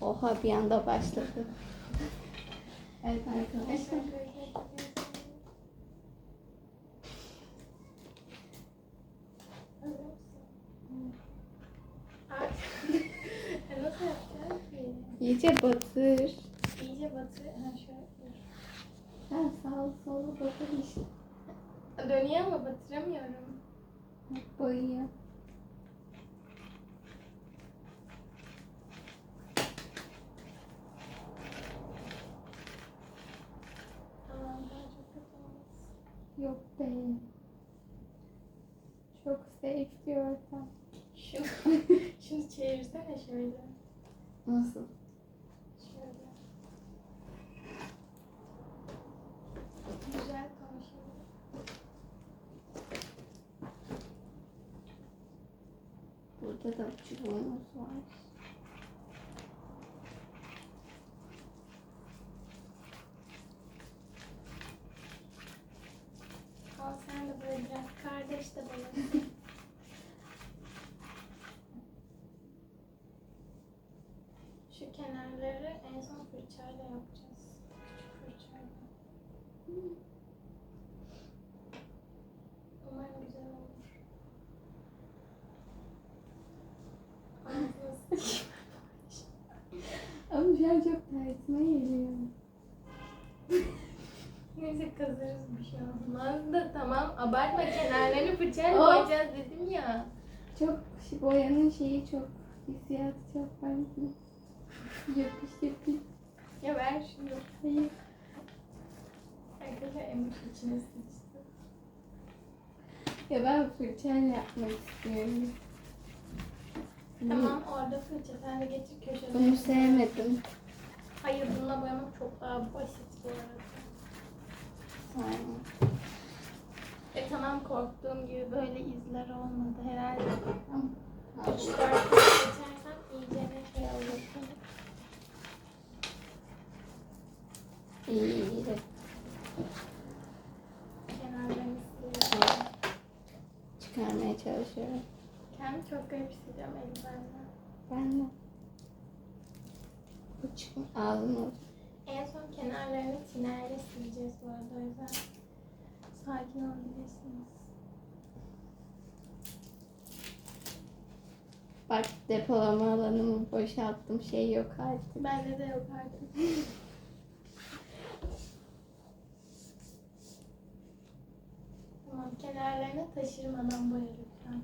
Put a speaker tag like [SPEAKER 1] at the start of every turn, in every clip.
[SPEAKER 1] Oha bir anda başladı. Evet arkadaşlar. İyice batır.
[SPEAKER 2] İyice batır. Ha şöyle.
[SPEAKER 1] Ha, sağ sol batır işte.
[SPEAKER 2] Dönüyor ama batıramıyorum.
[SPEAKER 1] Boyuyor.
[SPEAKER 2] Tamam daha çok kötü olmaz.
[SPEAKER 1] Yok değil. Çok safe diyor ortam.
[SPEAKER 2] Şunu, şunu çevirsene şöyle.
[SPEAKER 1] Nasıl?
[SPEAKER 2] Şöyle. Güzel konuşuyor.
[SPEAKER 1] Burada da çubuğumuz var.
[SPEAKER 2] Al sen de böyle biraz kardeş de bana. Şu kenarları en son fırçayla yapacağız. Küçük fırçayla. Umarım güzel olur. Ağzına.
[SPEAKER 1] Ama şu an çok tersine geliyor.
[SPEAKER 2] Neyse kazarız bir şey olmaz da tamam abartma kenarlarını fırçayla
[SPEAKER 1] Of.
[SPEAKER 2] boyayacağız dedim ya.
[SPEAKER 1] Çok şu boyanın şeyi çok hissiyatı çok farklı. Yapış yapış.
[SPEAKER 2] Ya ver şunu.
[SPEAKER 1] Hayır.
[SPEAKER 2] Arkadaşlar Emir içine sıçtı.
[SPEAKER 1] Ya ben fırçayla yapmak istiyorum.
[SPEAKER 2] Tamam orada fırça sen de getir köşede.
[SPEAKER 1] Bunu sevmedim.
[SPEAKER 2] Hayır bununla boyamak çok daha basit bu arada.
[SPEAKER 1] Aynen.
[SPEAKER 2] E tamam korktuğum gibi böyle izler olmadı herhalde.
[SPEAKER 1] Tamam.
[SPEAKER 2] 3 4 geçersen iyice ne şey olursun.
[SPEAKER 1] İyi iyi. de
[SPEAKER 2] Kenarlarını siliyorum.
[SPEAKER 1] Çıkarmaya çalışıyorum.
[SPEAKER 2] Kendimi çok garip hissediyorum elimlerle.
[SPEAKER 1] Ben de. Bu çıkın ağzım olsun.
[SPEAKER 2] Kenarlarını tinerle sileceğiz bu arada o yüzden sakin olabilirsiniz.
[SPEAKER 1] Bak depolama alanımı boşalttım. Şey yok artık.
[SPEAKER 2] Bende de yok artık. tamam kenarlarını taşırmadan boya lütfen.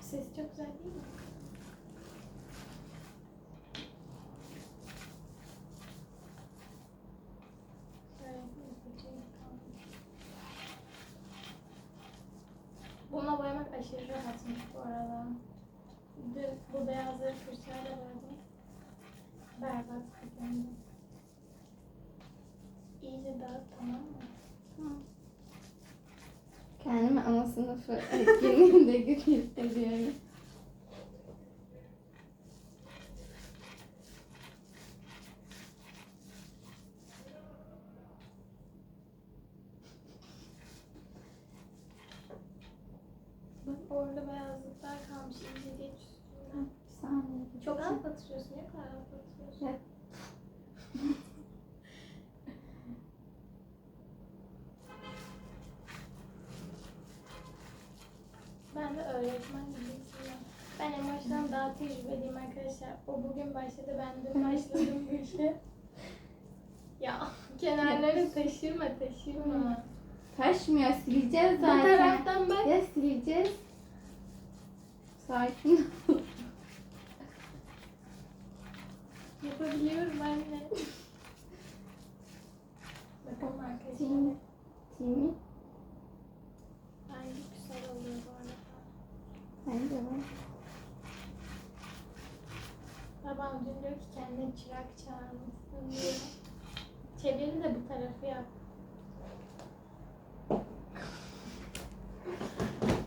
[SPEAKER 2] Ses çok güzel değil mi? Şöyle bir fırçayı kaldır. Bununla boyamak aşırı rahatmış bu arada. Dün bu beyazları fırçayla boyadım. Berbat gündü. İyice dağıt tamam mı?
[SPEAKER 1] Kendimi ana sınıfı etkinliğinde güç hissediyorum.
[SPEAKER 2] Bak orada beyazlıklar kalmış. İyice geç üstünden.
[SPEAKER 1] Bir saniye.
[SPEAKER 2] Çok kadar. Ben de öğretmen gibi hissediyorum. Ben en baştan daha tecrübeliyim arkadaşlar. O bugün başladı. Ben dün başladım bu işe. Ya kenarları taşırma taşırma.
[SPEAKER 1] Taşmıyor sileceğiz
[SPEAKER 2] Bu
[SPEAKER 1] zaten.
[SPEAKER 2] taraftan bak.
[SPEAKER 1] Ya sileceğiz. Sakin ol.
[SPEAKER 2] Yapabiliyorum anne. Bakalım arkadaşlar.
[SPEAKER 1] Tim. Timi.
[SPEAKER 2] Bence güzel oluyor bu arada.
[SPEAKER 1] Bence var.
[SPEAKER 2] Babam dün diyor ki kendine çırak çağırmışsın diyor. Çeviri de bu tarafı yap.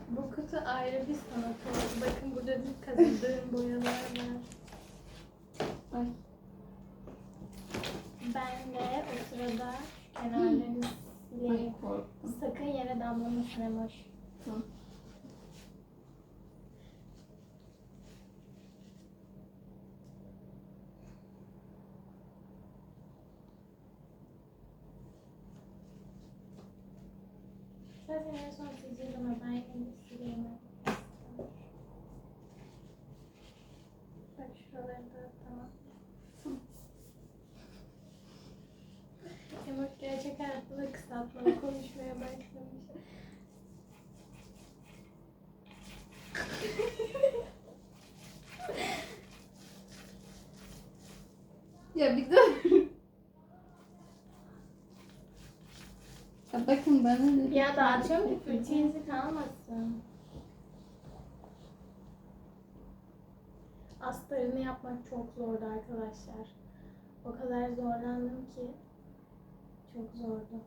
[SPEAKER 2] Bu kutu ayrı bir sanat oldu. Bakın burada bir kazıdığım boyalar var.
[SPEAKER 1] Bak.
[SPEAKER 2] Ben de o sırada kenarlarını. Sakın yere damlamasın Emoş.
[SPEAKER 1] Tamam.
[SPEAKER 2] Zaten en son sizin de ben sileyim. Kısaltmalı konuşmaya başlamış.
[SPEAKER 1] Ya bir dur. Ya bakın bana ne?
[SPEAKER 2] Ya dağıtıyorum ki fırça izi kalmasın. Astarını yapmak çok zordu arkadaşlar. O kadar zorlandım ki çok zordu.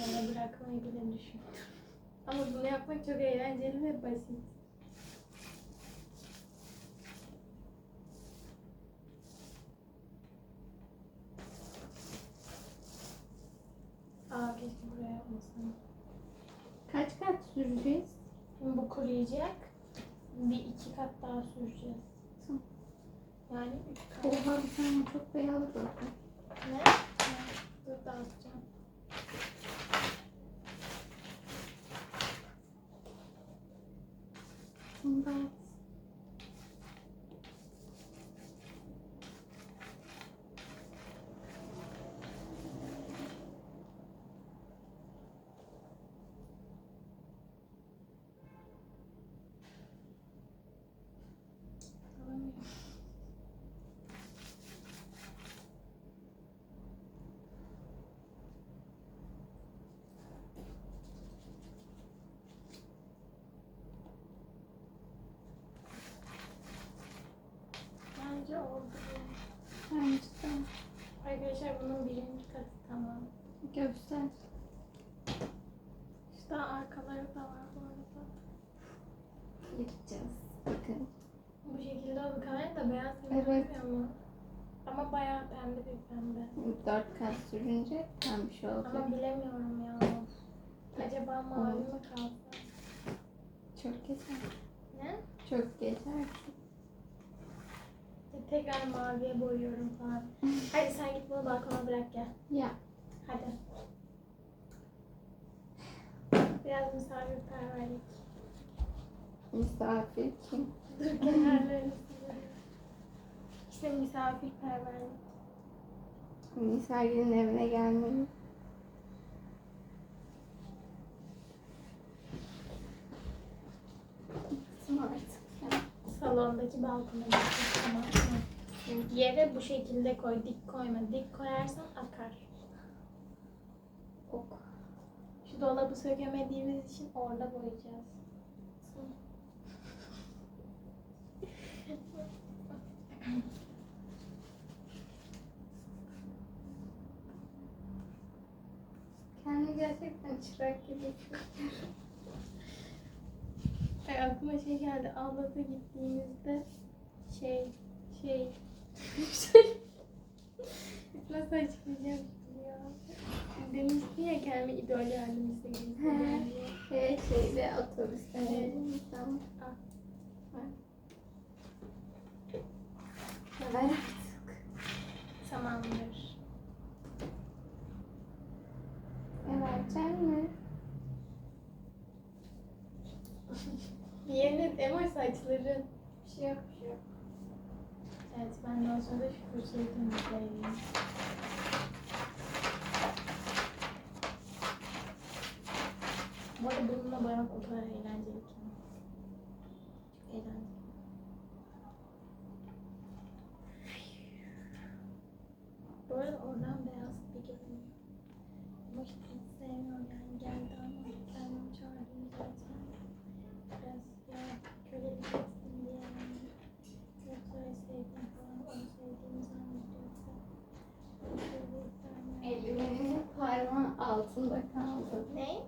[SPEAKER 2] Yani bırakmayı bile düşündüm. Ama bunu yapmak çok eğlenceli ve basit. Aa keşke buraya yapmasam.
[SPEAKER 1] Kaç kat süreceğiz?
[SPEAKER 2] Bu kuruyacak. Bir iki kat daha süreceğiz.
[SPEAKER 1] Tamam.
[SPEAKER 2] Yani üç kat.
[SPEAKER 1] Oha bir tane çok beyaz oldu.
[SPEAKER 2] Ne? Dur dağıtacağım. congrats. Bunun birinci katı tamam.
[SPEAKER 1] Göster.
[SPEAKER 2] İşte arkaları da var bu arada.
[SPEAKER 1] Yapacağız. Bakın.
[SPEAKER 2] Bu şekilde oldu kamera da beyaz
[SPEAKER 1] Evet.
[SPEAKER 2] evet. mu? Ama bayağı pembe bir pembe.
[SPEAKER 1] Dört kat sürünce tam bir şey olacak.
[SPEAKER 2] Ama bilemiyorum ya. Acaba mavi mi kalsa?
[SPEAKER 1] Çok geçer.
[SPEAKER 2] Ne?
[SPEAKER 1] Çok geçer.
[SPEAKER 2] Tekrar maviye boyuyorum falan. Hadi sen git bunu balkona bırak gel.
[SPEAKER 1] Ya.
[SPEAKER 2] Hadi. Biraz misafirperverlik.
[SPEAKER 1] Misafir kim?
[SPEAKER 2] Dur kenarlarını. İşte misafirperverlik.
[SPEAKER 1] Misafirin evine gelmeli. Gitsin artık. ya.
[SPEAKER 2] Salondaki balkona? Yere bu şekilde koy. Dik koyma. Dik koyarsan akar.
[SPEAKER 1] Ok.
[SPEAKER 2] Şu dolabı sökemediğimiz için orada boyayacağız.
[SPEAKER 1] Kendimi gerçekten çırak gibi.
[SPEAKER 2] Ay aklıma şey geldi. Allah'a gittiğimizde şey şey şey nasıl açıklayacağım ya? Demiştin ya kendimi idol yardımcısı gibi.
[SPEAKER 1] Şey, şeyde otobüste
[SPEAKER 2] Evet.
[SPEAKER 1] Tamam.
[SPEAKER 2] Al.
[SPEAKER 1] Ver. Ya ver artık.
[SPEAKER 2] Tamamdır.
[SPEAKER 1] Ya verecek mi?
[SPEAKER 2] Yerine Emoş saçları.
[SPEAKER 1] Bir şey yok, bir şey yok.
[SPEAKER 2] Evet ben de o sırada şu fırçayı temizleyeyim. Bu arada bununla boyamak o eğlenceli ki. Eğlenceli. Bu arada oradan beyaz bir görünüyor. Ama işte hiç sevmiyorum yani geldi ama kendim çağırdım zaten. Biraz ya kölelik etsin diye yani. Yoksa sevdiğim falan onu sevdiğimi zannediyorsa. Şöyle sevmiyorum.
[SPEAKER 1] Eldiveninin parmağı altında kaldı.
[SPEAKER 2] Ne?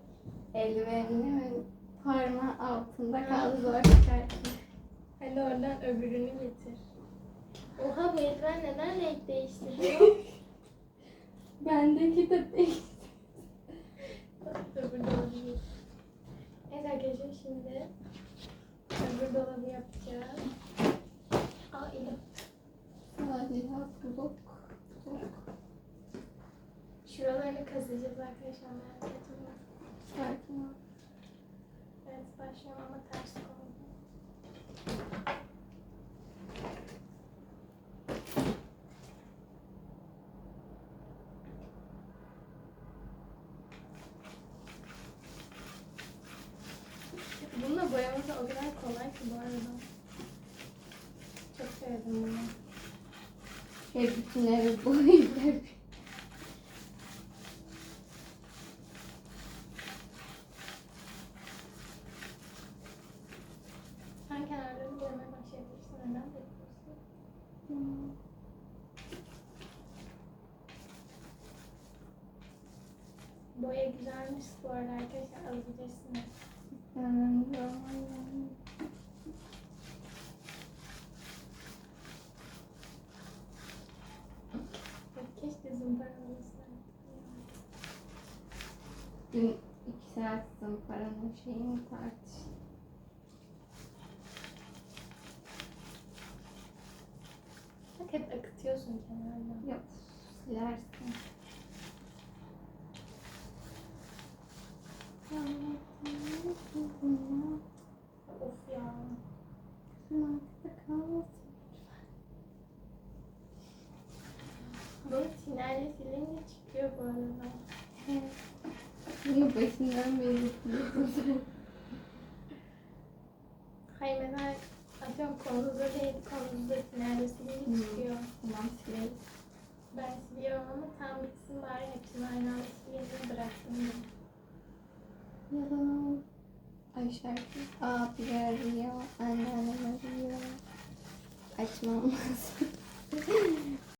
[SPEAKER 1] Eldiveninin parmağı altında kaldı. Zor çıkarttım.
[SPEAKER 2] Hadi oradan öbürünü getir. Oha bu eldiven neden renk değiştiriyor?
[SPEAKER 1] Bendeki de değil.
[SPEAKER 2] öbür dolabı. Evet arkadaşlar şimdi öbür dolabı yapacağız. Al elim.
[SPEAKER 1] Sadece blok. blok.
[SPEAKER 2] Şuralarını kazıyacağız arkadaşlar merak etmeyin.
[SPEAKER 1] Sakin ol.
[SPEAKER 2] başlıyorum ama ters koydum. Bununla boyaması o kadar kolay ki bu arada. Çok sevdim bunu.
[SPEAKER 1] Şey bütün evi boyayacak.
[SPEAKER 2] Sen kenarlarını boyamaya başlayabilirsin. Neden bekliyorsun?
[SPEAKER 1] Hmm.
[SPEAKER 2] Boya güzelmiş bu arada arkadaşlar alabilirsiniz.
[SPEAKER 1] Hemen boyayalım.
[SPEAKER 2] Keşke zımpara olsaydı.
[SPEAKER 1] Dün iki saat zımparanın şeyini tartıştık.
[SPEAKER 2] Bak hep akıtıyorsun kenardan.
[SPEAKER 1] Yok silersin.
[SPEAKER 2] Of ya. Bunu tinerle silince çıkıyor bu arada.
[SPEAKER 1] Bunu başından beri yapıyordum.
[SPEAKER 2] Hayır mesela atıyorum konumuzda değil, konumuzda tinerle silince
[SPEAKER 1] Hmm.
[SPEAKER 2] çıkıyor.
[SPEAKER 1] Tamam sileriz.
[SPEAKER 2] Ben siliyorum ama tam bitsin bari hepsini aynı anda sileyim bıraktım.
[SPEAKER 1] Yalan. Ay şarkı. Abi arıyor. Anneannem arıyor. Açmam lazım.